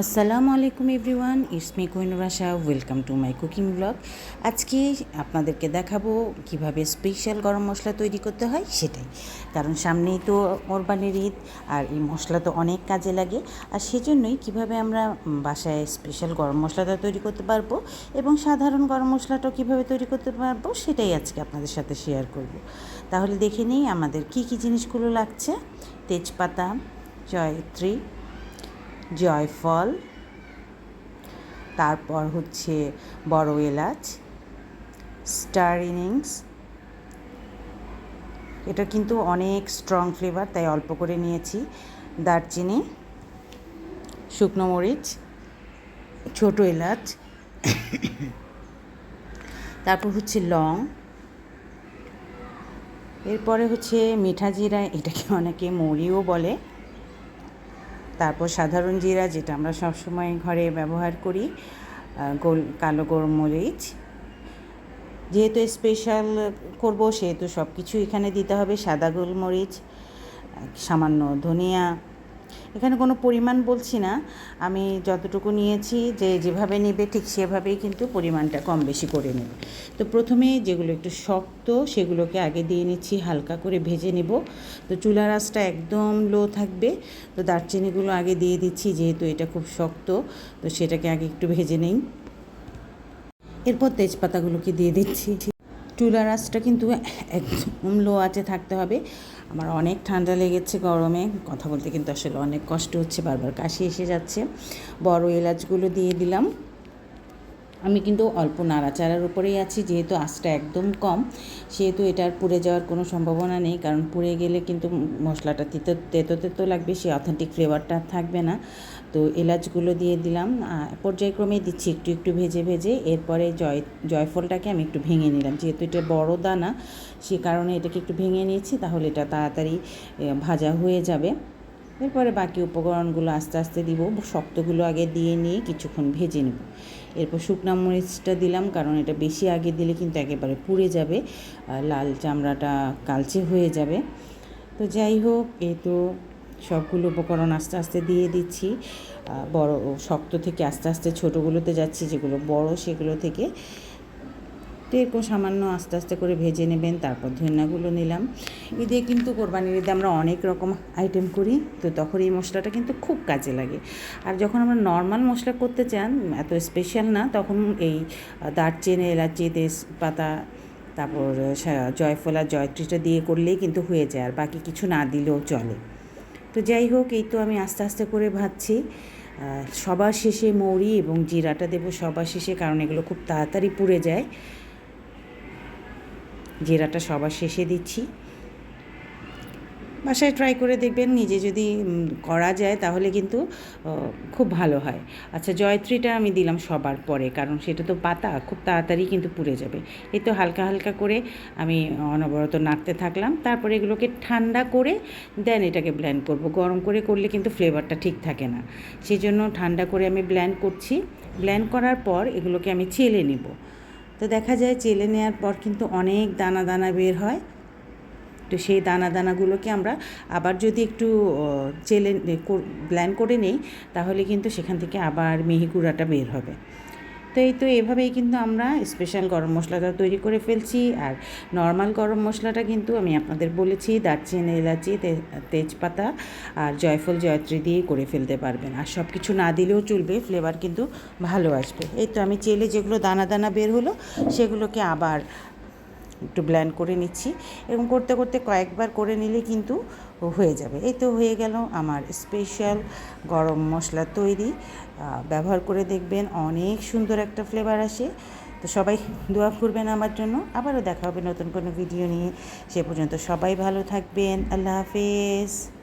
আসসালামু আলাইকুম everyone, it's me Kohinoor welcome to my cooking blog. আজকে আপনাদেরকে দেখাবো কীভাবে স্পেশাল গরম মশলা তৈরি করতে হয় সেটাই। কারণ সামনেই তো কোরবানির ঈদ, আর এই মশলা তো অনেক কাজে লাগে। আর সেজন্যই কীভাবে আমরা বাসায় স্পেশাল গরম মশলাটা তৈরি করতে পারব এবং সাধারণ গরম মশলাটাও কীভাবে তৈরি করতে পারব সেটাই আজকে আপনাদের সাথে শেয়ার করব। তাহলে দেখে নিই আমাদের কি কি জিনিসগুলো লাগছে। তেজপাতা, জয়ত্রী জয়ফল, তারপর হচ্ছে বড় এলাচ, স্টার ইনিংস। এটা কিন্তু অনেক স্ট্রং ফ্লেভার তাই অল্প করে নিয়েছি। দারচিনি, শুকনো মরিচ, ছোট এলাচ। তারপর হচ্ছে লং। এরপরে হচ্ছে মিঠা জিরা, এটাকে অনেকে মরিও বলে। তারপর সাধারণ জিরা, যেটা আমরা সবসময় ঘরে ব্যবহার করি গোল, কালো গোলমরিচ। যেহেতু স্পেশাল করব, সেহেতু সব কিছু এখানে দিতে হবে সাদা গোলমরিচ, সামান্য ধনিয়া এখানে কোনো পরিমাণ বলছি না। আমি যতটুকু নিয়েছি, যে যেভাবে নেবে ঠিক সেভাবেই কিন্তু পরিমাণটা কম বেশি করে নেবে। তো প্রথমে যেগুলো একটু শক্ত, সেগুলোকে আগে দিয়ে নিচ্ছি, হালকা করে ভেজে নেব। তো চুলার আঁচটা একদম লো থাকবে। তো দারচিনিগুলো আগে দিয়ে দিচ্ছি, যেহেতু এটা খুব শক্ত, তো সেটাকে আগে একটু ভেজে নেই। এরপর তেজপাতাগুলোকে দিয়ে দিচ্ছি। চুলার আঁচটা কিন্তু একদম লো আঁচে থাকতে হবে। আমার অনেক ঠান্ডা লেগেছে গরমে। কথা বলতে কিন্তু আসলে অনেক কষ্ট হচ্ছে, বারবার কাশি এসে যাচ্ছে। বড় এলাচগুলো দিয়ে দিলাম। আমি কিন্তু অল্প নাড়াচাড়ার উপরেই আছি, যেহেতু আঁচটা একদম কম। সেহেতু এটার পুড়ে যাওয়ার কোনো সম্ভাবনা নেই, কারণ পুড়ে গেলে কিন্তু মশলাটা তিতো, তেতো তেতো লাগবে, সেই অথেন্টিক ফ্লেভারটা থাকবে না। তো এলাচগুলো দিয়ে দিলাম পর্যায়ক্রমে দিচ্ছি একটু একটু ভেজে ভেজে। এরপরে জয়, জয়ফলটাকে আমি একটু ভেঙে নিলাম। যেহেতু এটা বড় দানা, সে কারণে এটাকে একটু ভেঙে নিয়েছি, তাহলে এটা তাড়াতাড়ি ভাজা হয়ে যাবে। এরপরে বাকি উপকরণগুলো আস্তে আস্তে দিব, শক্তগুলো আগে দিয়ে নিয়ে কিছুক্ষণ ভেজে নেব। এরপর শুকনা মরিচটা দিলাম, কারণ এটা বেশি আগে দিলে কিন্তু একেবারে পুড়ে যাবে লাল চামড়াটা কালচে হয়ে যাবে। তো যাই হোক এই তো সবগুলো উপকরণ আস্তে আস্তে দিয়ে দিচ্ছি। বড়, শক্ত থেকে আস্তে আস্তে ছোটোগুলোতে যাচ্ছি, যেগুলো বড় সেগুলো থেকে তো এরকম সামান্য আস্তে আস্তে করে ভেজে নেবেন, তারপর ধনিয়াগুলো নিলাম। ঈদে কিন্তু কোরবানির ঈদে আমরা অনেক রকম আইটেম করি, তো তখন এই মশলাটা কিন্তু খুব কাজে লাগে। আর যখন আমরা নর্মাল মশলা করতে চান, এত স্পেশাল না, তখন এই দারচিনি, এলাচি, তেজপাতা, তারপর জয়ফল জয়ত্রীটা দিয়ে করলেই কিন্তু হয়ে যায়, আর বাকি কিছু না দিলেও চলে। তো যাই হোক, এই তো আমি আস্তে আস্তে করে ভাজছি। সবার শেষে মৌরি এবং জিরাটা দেবো সবার শেষে, কারণ এগুলো খুব তাড়াতাড়ি পুড়ে যায়। জিরাটা সবার শেষে দিচ্ছি। বাসায় ট্রাই করে দেখবেন, নিজে যদি করা যায় তাহলে কিন্তু খুব ভালো হয়। আচ্ছা জয়ত্রীটা আমি দিলাম সবার পরে, কারণ সেটা তো পাতা, খুব তাড়াতাড়ি কিন্তু পুড়ে যাবে। এই তো হালকা হালকা করে আমি অনবরত নাড়তে থাকলাম। তারপরে এগুলোকে ঠান্ডা করে দেন এটাকে ব্ল্যান্ড করব। গরম করে করলে কিন্তু ফ্লেভারটা ঠিক থাকে না। সেই জন্য ঠান্ডা করে আমি ব্ল্যান্ড করছি। ব্ল্যান্ড করার পর এগুলোকে আমি চেলে নেব। তো দেখা যায় চেলে নেওয়ার পর কিন্তু অনেক দানা দানা বের হয়। তো সেই দানা দানাগুলোকে আমরা আবার যদি একটু চেলে ব্ল্যান্ড করে নেই, তাহলে কিন্তু সেখান থেকে আবার মেহিকুড়াটা বের হবে। তো এই তো এভাবেই কিন্তু আমরা স্পেশাল গরম মশলাটা তৈরি করে ফেলছি। আর নর্মাল গরম মশলাটা কিন্তু আমি আপনাদের বলেছি, দারচিনি, এলাচি তেজপাতা আর জয়ফল, জয়ত্রী দিয়ে করে ফেলতে পারবেন। আর সব কিছু না দিলেও চলবে ফ্লেভার কিন্তু ভালো আসবে। এই তো আমি চেলে যেগুলো দানা দানা বের হলো, সেগুলোকে আবার একটু ব্ল্যান্ড করে নিচ্ছি। এবং করতে করতে কয়েকবার করে নিলে কিন্তু হয়ে যাবে। এই তো হয়ে গেল আমার স্পেশাল গরম মশলা তৈরি। ব্যবহার করে দেখবেন অনেক সুন্দর একটা ফ্লেভার আসে। তো সবাই দোয়া করবেন আমার জন্য। আবারও দেখা হবে নতুন কোনো ভিডিও নিয়ে। সে পর্যন্ত সবাই ভালো থাকবেন। আল্লাহ হাফেজ।